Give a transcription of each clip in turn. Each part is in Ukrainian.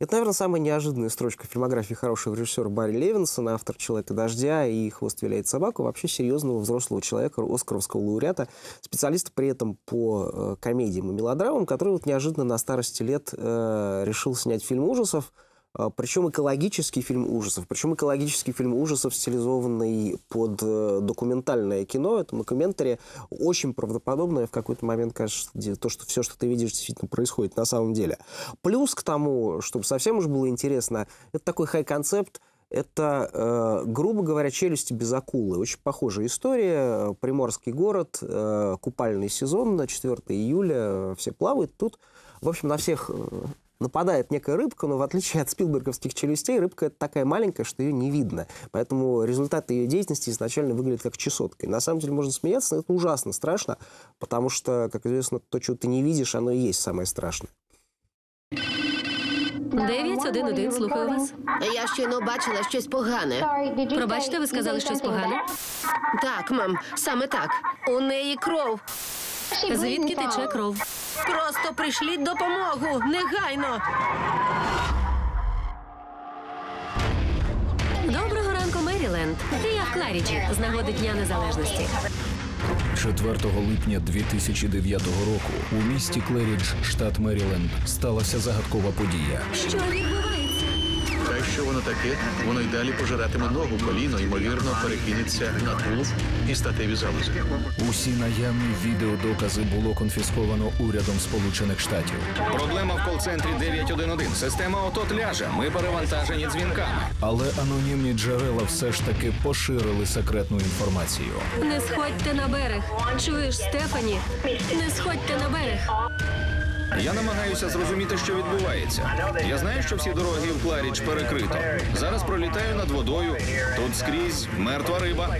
Это, наверное, самая неожиданная строчка в фильмографии хорошего режиссера Барри Левинсона, автор «Человека дождя» и «Хвост виляет собаку», вообще серьезного взрослого человека, оскаровского лауреата, специалиста при этом по э, комедиям и мелодрамам, который вот неожиданно на старости лет э, решил снять фильм ужасов, причем экологический фильм ужасов. Причем экологический фильм ужасов, стилизованный под э, документальное кино. Это мокументари очень правдоподобное. В какой-то момент где то, что все, что ты видишь, действительно происходит на самом деле. Плюс к тому, чтобы совсем уж было интересно, это такой хай-концепт, это, э, грубо говоря, челюсти без акулы. Очень похожая история. Приморский город, э, купальный сезон на 4 июля. Все плавают. Тут, в общем, на всех нападает некая рыбка, но в отличие от спилберговских челюстей, рыбка это такая маленькая, что ее не видно. Поэтому результат ее деятельности изначально выглядит как чесотка. И на самом деле можно смеяться, но это ужасно страшно, потому что, как известно, то, чего ты не видишь, оно и есть самое страшное. 911, слухаю вас. Я щойно бачила щось погане. Пробачте, ви сказали щось погане? Так, мам, саме так. У неї кров. Звідки тече кров? Просто прийшліть допомогу. Негайно. Доброго ранку, Меріленд. Я в Кларічі з нагоди Дня Незалежності. 4 липня 2009 року у місті Клерідж, штат Меріленд, сталася загадкова подія. Що відбувається? Та що воно таке, воно й далі пожиратиме ногу, коліно, ймовірно, перекинеться на тулуб і статеві залози. Усі наявні відеодокази було конфісковано урядом Сполучених Штатів. Проблема в кол-центрі 911. Система отот ляже. Ми перевантажені дзвінками. Але анонімні джерела все ж таки поширили секретну інформацію. Не сходьте на берег. Чуєш, Стефані? Не сходьте на берег. Я намагаюся зрозуміти, що відбувається. Я знаю, що всі дороги в Кларіч перекрито. Зараз пролітаю над водою. Тут скрізь мертва риба.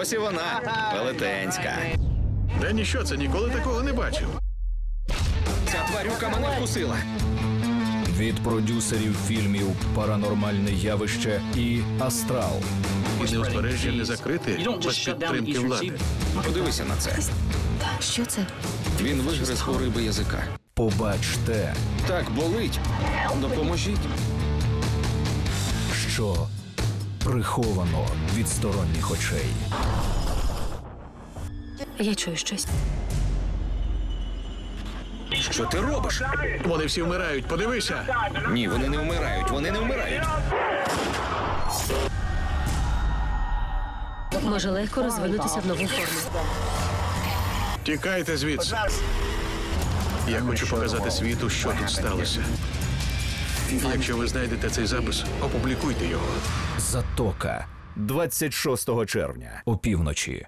Ось і вона, велетенська. Да ніщо, це ніколи такого не бачив. Ця тварюка мене вкусила. Від продюсерів фільмів Паранормальне явище і Астрал І неузбережжя не закрити без підтримки влади. Подивися на це. Що це? Він вигриз у риби язика. побачте, Так болить. Допоможіть. що приховано від сторонніх очей. Я чую щось. Що ти робиш? Вони всі вмирають, подивися. Ні, вони не вмирають. Вони не вмирають. Може легко розвинутися в нову форму. Тікайте звідси. Я хочу показати світу, що тут сталося. Якщо ви знайдете цей запис, опублікуйте його. Затока 26 червня опівночі